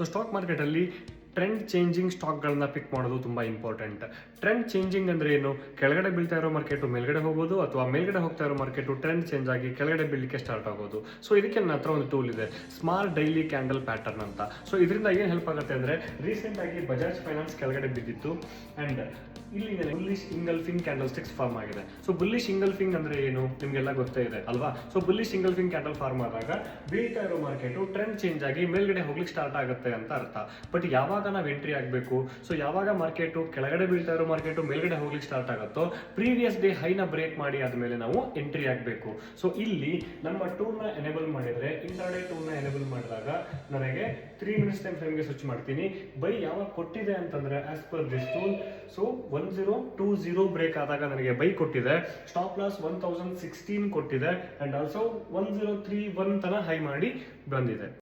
So stock ಮಾರ್ಕೆಟಲ್ಲಿ trend changing ಸ್ಟಾಕ್ಗಳನ್ನ pick ಮಾಡೋದು ತುಂಬ ಇಂಪಾರ್ಟೆಂಟ್ ಟ್ರೆಂಡ್ ಚೇಂಜಿಂಗ್ ಅಂದ್ರೆ ಏನು? ಕೆಳಗಡೆ ಬೀಳ್ತಾ ಇರೋ ಮಾರ್ಕೆಟು ಮೇಲ್ಗಡೆ ಹೋಗೋದು ಅಥವಾ ಮೇಲ್ಗಡೆ ಹೋಗ್ತಾ ಇರೋ ಮಾರ್ಕೆಟು ಟ್ರೆಂಡ್ ಚೇಂಜ್ ಆಗಿ ಕೆಳಗಡೆ ಬೀಳಲಿಕ್ಕೆ ಸ್ಟಾರ್ಟ್ ಆಗೋದು. ಸೊ ಇದಕ್ಕೆ ನನ್ನ ಹತ್ರ ಒಂದು ಟೂಲ್ ಇದೆ. ಸ್ಮಾರ್ಟ್ ಡೈಲಿ ಕ್ಯಾಂಡಲ್ ಪ್ಯಾಟರ್ನ್ ಅಂತ. ಸೊ ಇದರಿಂದ ಏನು ಹೆಲ್ಪ್ ಆಗುತ್ತೆ ಅಂದ್ರೆ ರೀಸೆಂಟ್ ಆಗಿ ಬಜಾಜ್ ಫೈನಾನ್ಸ್ ಕೆಳಗಡೆ ಬಿದ್ದಿತ್ತು. ಅಂಡ್ ಇಲ್ಲಿ bullish engulfing candlesticks form ಆಗಿದೆ. ಸೊ ಬುಲ್ಲಿಶ್ ಇಂಗಲ್ಫಿಂಗ್ ಅಂದ್ರೆ ಏನು? ನಿಮ್ಗೆಲ್ಲ ಗೊತ್ತೇ ಇದೆ, ಅಲ್ವಾ? So bullish engulfing candle form ಆದಾಗ ಬೀಳ್ತಾ ಇರೋ ಮಾರ್ಕೆಟ್ ಟ್ರೆಂಡ್ ಚೇಂಜ್ ಆಗಿ ಮೇಲ್ಗಡೆ ಹೋಗ್ಲಿಕ್ಕೆ ಸ್ಟಾರ್ಟ್ ಆಗುತ್ತೆ ಅಂತ ಅರ್ಥ. ಬಟ್ ಯಾವಾಗ ನಾವು ಎಂಟ್ರಿ ಆಗಬೇಕು? ಸೊ ಯಾವಾಗ ಮಾರ್ಕೆಟು ಕೆಳಗಡೆ ಬೀಳ್ತಾ ಇರೋ ಮಾರ್ಕೆಟು ಮೇಲ್ಗಡೆ ಹೋಗ್ಲಿಕ್ಕೆ ಸ್ಟಾರ್ಟ್ ಆಗುತ್ತೋ ಪ್ರೀವಿಯಸ್ ಡೇ ಹೈನ ಬ್ರೇಕ್ ಮಾಡಿ ಆದ್ಮೇಲೆ ನಾವು ಎಂಟ್ರಿ ಆಗಬೇಕು. ಸೊ ಇಲ್ಲಿ ನಮ್ಮ ಟೂಲ್ನ ಎನೇಬಲ್ ಮಾಡಿದ್ರೆ ಇಂಟರ್ಡೇ ನ ಎನೇಬಲ್ ಮಾಡಿದಾಗ ನನಗೆ ತ್ರೀ ಮಿನಿಟ್ಸ್ ಟೈಮ್ ಫ್ರೇಮ್ಗೆ ಸ್ವಿಚ್ ಮಾಡ್ತೀನಿ. ಬೈ ಯಾವಾಗ ಕೊಟ್ಟಿದೆ ಅಂತಂದ್ರೆ as per this tool so one zero two zero break ಆದಾಗ ನನಗೆ ಬೈಕ್ ಕೊಟ್ಟಿದೆ. Stop loss one thousand sixteen ಕೊಟ್ಟಿದೆ. And also one zero three one ತನ ಹೈ ಮಾಡಿ ಬಂದಿದೆ.